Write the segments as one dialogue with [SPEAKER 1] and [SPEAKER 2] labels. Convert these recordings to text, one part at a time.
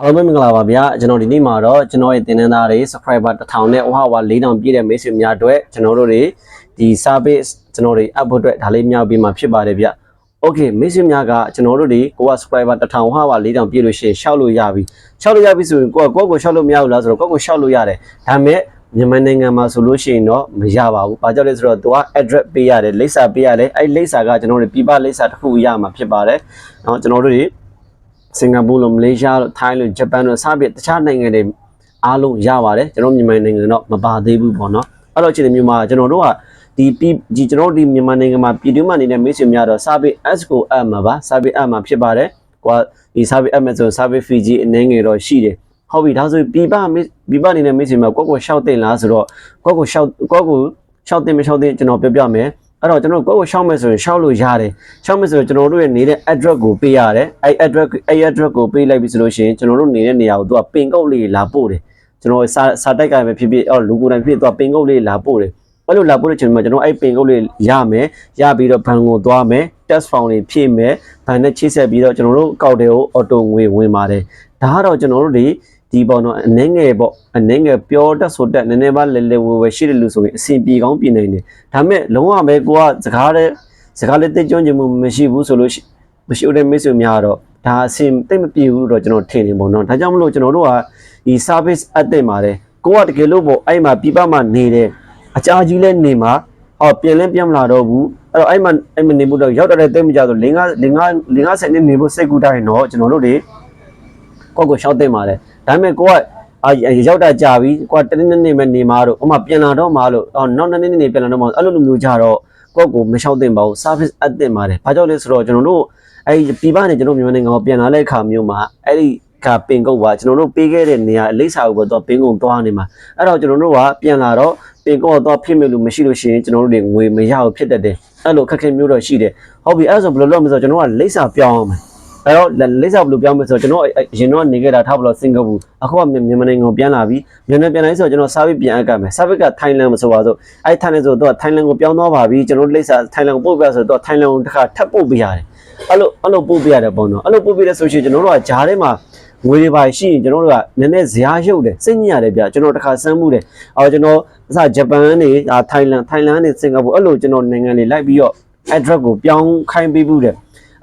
[SPEAKER 1] အားလုံးပဲမင်္ဂလာပါဗျာကျွန်တော်ဒီနေ့မှာတော့ကျွန်တော်ရဲ့သင်တန်းသားတွေ subscriber 1000နဲ့ဝဟဝ4000ပြည့်တဲ့မိတ်ဆွေများအတွက်ကျွန်တော်တို့တွေဒီ service ကျွန်တော်တွေ app အတွက်ဒါလေးမြောက်ပြီးမှဖြစ်ပါတယ်ဗျာ okay မိတ်ဆွေများကကျွန်တော်တို့တွေကိုက subscriber 1000ဝဟဝ4000ပြည့်လို့ရှိရင်ရှောက်လို့ရပြီရှောက်လို့ရပြီဆိုရင်ကိုကကိုကိုရှောက်လို့မရဘူးလားဆိုတော့ကိုကိုရှောက်လို့ရတယ်ဒါပေမဲ့မြန်မာနိုင်ငံမှာဆိုလို့ရှိရင်တော့မရပါဘူး။ဘာကြောင့်လဲဆိုတော့သူက address ပေးရတယ်၊လိပ်စာပေးရတယ်။အဲဒီလိပ်စာကကျွန်တော်တို့ပြည်ပလိပ်စာတစ်ခုရမှာဖြစ်ပါတယ်။နော်ကျွန်တော်တို့တွေ စင်ကာပူလိုမလေးရှားလိုထိုင်းလိုဂျပန်လိုစသဖြင့်တခြားနိုင်ငံတွေအားလုံးရပါတယ်ကျွန်တော်မြန်မာနိုင်ငံတော့မပါသေးဘူးပေါ့နော်အဲ့တော့အခြေအနေမျိုးမှာကျွန်တော်တို့ကဒီပြည်ဒီကျွန်တော်တို့ဒီမြန်မာနိုင်ငံမှာပြည်တွင်းမှာနေတဲ့မိတ်ဆွေများတော့စာပေ S ကိုအပ်မှာပါစာပေအပ်မှာဖြစ်ပါတယ်ကွာဒီစာပေအပ်မှာဆိုစာပေ Fiji အနေငယ်တော့ရှိတယ်ဟုတ်ပြီဒါဆိုပြည်ပမိပြည်ပနေတဲ့မိတ်ဆွေများကိုယ့်ကိုရှောက်တင်လားဆိုတော့ကိုယ့်ကိုရှောက်ကိုယ့်ကိုရှောက်တင်မရှောက်တင်ကျွန်တော်ပြောပြမယ် အဲ့တော့ကျွန်တော်ကိုယ့်ကိုရှောက်မယ်ဆိုရင်ရှောက်လို့ရတယ်ရှောက်မယ်ဆိုရင်ကျွန်တော်တို့ရဲ့နေတဲ့ address ကိုပေးရတယ်အဲ့ address အဲ့ address ကိုပေးလိုက်ပြီဆိုလို့ရှိရင်ကျွန်တော်တို့နေတဲ့နေရာကိုသူကပင်ကုတ်လေးလာပို့တယ်ကျွန်တော်စာစာတိုက်ကပဲဖြစ်ဖြစ်အော်လူကိုယ်တိုင်ဖြစ်သူကပင်ကုတ်လေးလာပို့တယ်အဲ့လိုလာပို့တဲ့ချိန်မှာကျွန်တော်အဲ့ပင်ကုတ်လေးရမယ်ရပြီးတော့ဘန်ကိုသွားမယ် test form တွေဖြည့်မယ်ဘန်နဲ့ချိတ်ဆက်ပြီးတော့ကျွန်တော်တို့ကောက်တယ်ကို auto ငွေဝင်ပါတယ်ဒါကတော့ကျွန်တော်တို့တွေ ဒီပေါ့နော်အနှဲငယ်ပေါ့အနှဲငယ်ပြောတတ်ဆိုတတ်နည်းနည်းပါလဲလဲဝဲဝဲရှိတယ်လို့ဆိုရင်အဆင်ပြေကောင်းပြေနိုင်တယ်ဒါပေမဲ့လုံးဝပဲကိုကစကားတဲ့စကားလေးသိကျွမ်းကျင်မှုမရှိဘူးဆိုလို့ရှိမရှိတဲ့မိတ်ဆွေများတော့ဒါအဆင်သိမ့်မပြေဘူးတော့ကျွန်တော်ထင်နေပေါ့နော်ဒါကြောင့်မလို့ကျွန်တော်တို့ကဒီ service အပ်တင်ပါတယ်ကိုကတကယ်လို့ပေါ့အဲ့မှာပြပမှာနေတယ်အကြာကြီးလဲနေမှာဟောပြန်လဲပြန်မလာတော့ဘူးအဲ့တော့အဲ့မှာအဲ့မှာနေမှုတော့ရောက်တဲ့တိတ်မကြဆို၄၅၄၅၄၅ဆယ်နဲ့နေဖို့စိတ်ကူးတိုင်းတော့ကျွန်တော်တို့တွေကိုယ့်ကိုရှောက်တင်ပါတယ် ဒါပေမဲ့ကိုကအာရောက်တာကြာပြီကိုကတနေ့နေ့မဲ့နေမှာတော့ဥမာပြန်လာတော့မှာလို့အော်နောက်နေ့နေ့ပြန်လာတော့မှာအဲ့လိုလိုမျိုးကြတော့ကိုယ့်ကိုမရှောက်တင်ပါဘူး service အပ်တင်ပါတယ်ဘာကြောင့်လဲဆိုတော့ကျွန်တော်တို့အဲ့ဒီပြပနေကျွန်တော်မြန်မာနိုင်ငံကိုပြန်လာတဲ့အခါမျိုးမှာအဲ့ဒီကပင်ကုတ်ပါကျွန်တော်တို့ပေးခဲ့တဲ့နေရာအလိပ်စာကိုပဲတော့ပင်ကုတ်သွားနေမှာအဲ့တော့ကျွန်တော်တို့ကပြန်လာတော့ပင်ကုတ်တော့ဖြစ်မဲ့လို့မရှိလို့ရှိရင်ကျွန်တော်တို့တွေငွေမရဘူးဖြစ်တတ်တယ်အဲ့လိုခက်ခဲမျိုးတော့ရှိတယ်ဟုတ်ပြီအဲ့ဆိုဘယ်လိုလုပ်မလဲဆိုတော့ကျွန်တော်ကလိပ်စာပြောင်းအောင်မယ် အဲ့တော့လိပ်စာဘယ်လိုပြောင်းမလဲဆိုတော့ကျွန်တော်အရင်တော့နေခဲ့တာထားဘလို့စင်ကာပူအခုကမြန်မာနိုင်ငံကိုပြန်လာပြီမြန်မာပြန်လာပြီဆိုတော့ကျွန်တော် service ပြန်အပ်ကမယ် service ကထိုင်းလန်မဆိုပါဆိုအဲ့ထိုင်းလန်ဆိုတော့ထိုင်းလန်ကိုပြောင်းသွားပါပြီကျွန်တော်လိပ်စာထိုင်းလန်ကိုပို့ပြဆိုတော့ထိုင်းလန်ကိုတစ်ခါထပ်ပို့ပေးရတယ်အဲ့လိုအဲ့လိုပို့ပေးရတယ်ပေါ့နော်အဲ့လိုပို့ပေးတဲ့ဆိုရှင်ကျွန်တော်တို့ကဂျားထဲမှာငွေတွေပါရှိရင်ကျွန်တော်တို့ကနည်းနည်းဇရာရုပ်တယ်စိတ်ညစ်ရတယ်ဗျကျွန်တော်တစ်ခါစမ်းမှုတယ်အော်ကျွန်တော်အစဂျပန်နေထိုင်းလန်ထိုင်းလန်နေစင်ကာပူအဲ့လိုကျွန်တော်နိုင်ငံတွေလိုက်ပြီးတော့ address ကိုပြောင်းခိုင်းပေးဘူးတယ်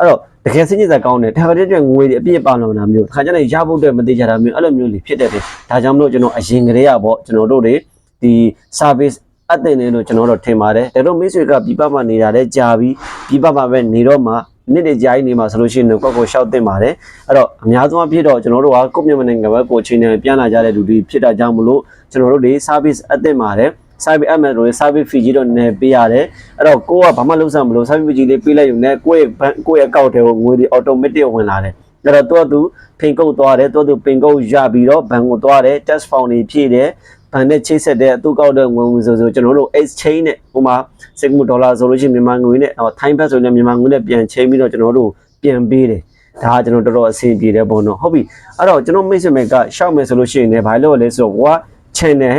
[SPEAKER 1] အဲ့တော့တကယ်စိတ်ညစ်စရာကောင်းတယ်တခါတည်းတည်းငွေတွေအပြည့်ပါလောင်တာမျိုးတခါကျရင်ရဖို့အတွက်မသေးကြတာမျိုးအဲ့လိုမျိုးတွေဖြစ်တတ်တယ်ဒါကြောင့်မလို့ကျွန်တော်အရင်ကတည်းကပေါ့ကျွန်တော်တို့တွေဒီ service အပ်တင်နေလို့ကျွန်တော်တို့ထင်ပါတယ်ဒါတော့မိတ်ဆွေကပြပမှာနေတာလည်းကြာပြီပြပမှာပဲနေတော့မှနေ့တည်းကြာကြီးနေမှာဆိုလို့ရှိရင်တော့ကိုယ့်ကိုရှောက်တင်ပါတယ်အဲ့တော့အများဆုံးအဖြစ်တော့ကျွန်တော်တို့ကကိုယ့်မြန်မာနိုင်ငံဘက်ကိုချိန်နေပြန်လာကြတဲ့လူတွေဖြစ်တာကြောင့်မလို့ကျွန်တော်တို့တွေ service အပ်တင်ပါတယ် service အမှန်ဆိုရင် service fee ကြီးတော့နည်းပေးရတယ်အဲ့တော့ကိုကဘာမှလုပ်စမ်းမလို့ service fee ကြီးလေးပေးလိုက်ရုံနဲ့ကိုယ့်ရဲ့ဘဏ်ကိုယ့်ရဲ့အကောင့်ထဲကိုငွေတွေ automatic ဝင်လာတယ်အဲ့တော့သူကသူဖိန်ကုတ်သွားတယ်သူကသူပင်ကုတ်ရပြီးတော့ဘဏ်ကိုသွားတယ် test form တွေဖြည့်တယ်ဘဏ်နဲ့ချိတ်ဆက်တဲ့သူကောက်တဲ့ငွေဝင်ဆိုဆိုကျွန်တော်တို့ exchange နဲ့ဟိုမှာစင်ကာပူဒေါ်လာဆိုလို့ရှိရင်မြန်မာငွေနဲ့ထိုင်းဘတ်ဆိုရင်မြန်မာငွေနဲ့ပြန်ချိန်ပြီးတော့ကျွန်တော်တို့ပြန်ပေးတယ်ဒါကကျွန်တော်တော်တော်အဆင်ပြေတယ်ပေါ့နော်ဟုတ်ပြီအဲ့တော့ကျွန်တော်မိတ်ဆွေမိတ်ကရှောက်မယ်ဆိုလို့ရှိရင်လည်းဘာလို့လဲဆိုတော့ဟိုက channel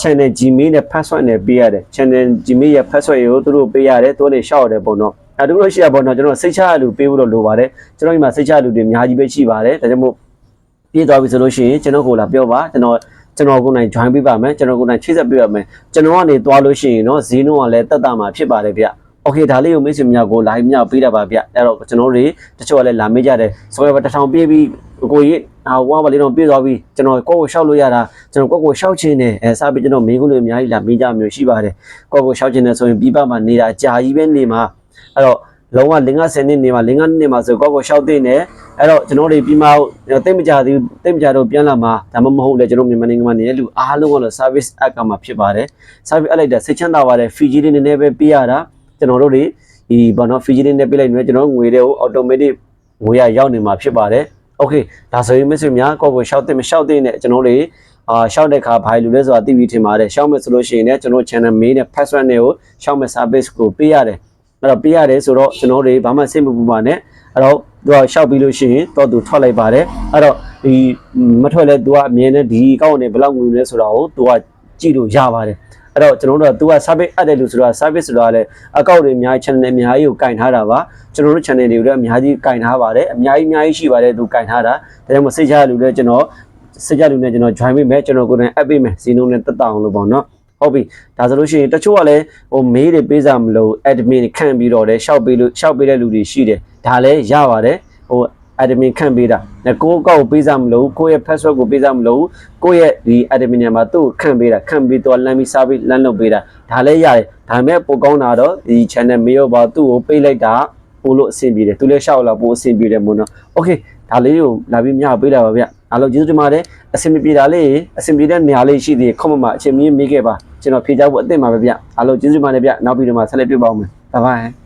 [SPEAKER 1] channel Gmail နဲ့ password နဲ့ပေးရတယ် channel Gmail ရဲ့ password ကိုသူတို့ပေးရတယ်သူတို့တွေရှောက်ရတယ်ပေါ့နော်အဲသူတို့ရှိရပေါ့နော်ကျွန်တော်စိတ်ချရလူပေးဖို့တော့လိုပါတယ်ကျွန်တော်ဒီမှာစိတ်ချရလူတွေအများကြီးပဲရှိပါတယ်ဒါကြောင့်မို့ပြေးသွားပြီဆိုလို့ရှိရင်ကျွန်တော်ကိုလာပြောပါကျွန်တော်ကျွန်တော်ကိုယ်နိုင် join ပေးပါမယ်ကျွန်တော်ကိုယ်နိုင်ချိတ်ဆက်ပေးပါမယ်ကျွန်တော်ကနေသွားလို့ရှိရင်တော့ဈေးနှုန်းကလည်းတက်တာမှာဖြစ်ပါတယ်ဗျ okay ဒါလေးကိုမိတ်ဆွေများကို live မြောက်ပေးတာပါဗျအဲ့တော့ကျွန်တော်တို့တချို့ကလည်းလာမေးကြတယ်ဆိုတော့တစ်ထောင်ပြေးပြီးကိုကြီးဟာဝါပါလေးတော့ပြေးသွားပြီကျွန်တော်ကောက်ကိုရှောက်လို့ရတာကျွန်တော်ကောက်ကိုရှောက်ခြင်းနဲ့အဲစပြီးကျွန်တော်မင်းကလေးအများကြီးလာမေးကြမျိုးရှိပါတယ်ကောက်ကိုရှောက်ခြင်းနဲ့ဆိုရင်ပြပမှာနေတာကြာကြီးပဲနေမှာအဲ့တော့လုံးဝ50နှစ်နေမှာ50နှစ်မှာဆိုကောက်ကိုရှောက်တဲ့နဲ့အဲ့တော့ကျွန်တော်တို့ပြီးမှတိတ်မကြသေးတိတ်မကြတော့ပြန်လာမှာဒါမှမဟုတ်လေကျွန်တော်မြန်မာနိုင်ငံမှာနေတဲ့လူအားလုံးကတော့ service app ကမှဖြစ်ပါတယ် service app လိုက်တာစိတ်ချမ်းသာပါတယ် fee ကြီးတွေနည်းနည်းပဲပေးရတာ ကျွန်တော်တို့တွေဒီဘာနော် fee ကြီးတွေနဲ့ပေးလိုက်နေကျွန်တော်ငွေတွေကို automatic ငွေရရောက်နေမှာဖြစ်ပါတယ် โอเคဒါဆိုရင်မစ်ဆွေများကိုယ့်ကိုရှောက်တဲ့မရှောက်တဲ့နဲ့ကျွန်တော်တို့အာရှောက်တဲ့ခါဘာလို့လဲဆိုတာသိပြီးထင်ပါတယ်ရှောက်မယ်ဆိုလို့ရှိရင်လည်းကျွန်တော် channel main နဲ့ password တွေကိုရှောက်မဲ့ service ကိုပေးရတယ်အဲ့တော့ပေးရတယ်ဆိုတော့ကျွန်တော်တို့ဘာမှစိတ်မပူပါနဲ့အဲ့တော့သူကရှောက်ပြီးလို့ရှိရင်တော့သူထွက်လိုက်ပါတယ်အဲ့တော့ဒီမထွက်လဲသူကအမြင်နဲ့ဒီအကောင့်နဲ့ဘယ်လောက်ငွေလဲဆိုတာကိုသူကကြည့်လို့ရပါတယ် အဲ့အဲ့တော့ကျွန်တော်တို့က तू က service အပ်တယ်လို့ဆိုတော့ service ဆိုတော့လည်းအကောင့်တွေအများကြီး channel တွေအများကြီးကိုကင်ထားတာပါကျွန်တော်တို့ channel တွေကိုလည်းအများကြီးကင်ထားပါတယ်အများကြီးအများကြီးရှိပါတယ်သူကင်ထားတာဒါကြောင့်မစိတ်ချရလို့လည်းကျွန်တော်စိတ်ချလို့လည်းကျွန်တော် join ပေးမယ်ကျွန်တော်ကိုယ်တိုင် app ပေးမယ်စီနိုးနဲ့တက်တောင်းလို့ပေါ့နော်ဟုတ်ပြီဒါဆိုလို့ရှိရင်တချို့ကလည်းဟိုမေးတွေပေးစားမလို့ admin ခန့်ပြီးတော့လည်းရှောက်ပေးလို့ရှောက်ပေးတဲ့လူတွေရှိတယ်ဒါလည်းရပါတယ်ဟို admin ခန့်ပေးတာငါကိုယ့်အကောက်ကိုပေးစားမလို့ကိုယ့်ရဲ့ password ကိုပေးစားမလို့ကိုယ့်ရဲ့ဒီ admin ညမှာသူ့ကိုခန့်ပေးတာခန့်ပြီးတော့လမ်းပြီးစားပြီးလမ်းလုပ်ပေးတာဒါလည်းရတယ်ဒါပေမဲ့ပိုကောင်းတာတော့ဒီ channel မေးရောပါသူ့ကိုပေးလိုက်တာပို့လို့အဆင်ပြေတယ်သူလည်းရှောက်လာပို့အဆင်ပြေတယ်မို့နော် okay ဒါလေးကိုလာပြီးမြှောက်ပေးတာပါဗျအားလုံးကျေးဇူးတင်ပါတယ်အဆင်မပြေတာလေးအဆင်ပြေတဲ့နေရာလေးရှိသေးတယ် comment မှာအချိန်မီမေးခဲ့ပါကျွန်တော်ဖြေချဖို့အသင့်ပါပဲဗျအားလုံးကျေးဇူးတင်ပါတယ်ဗျနောက်ပြီးတော့မှဆက်လက်တွေ့ပါဦးမယ် bye bye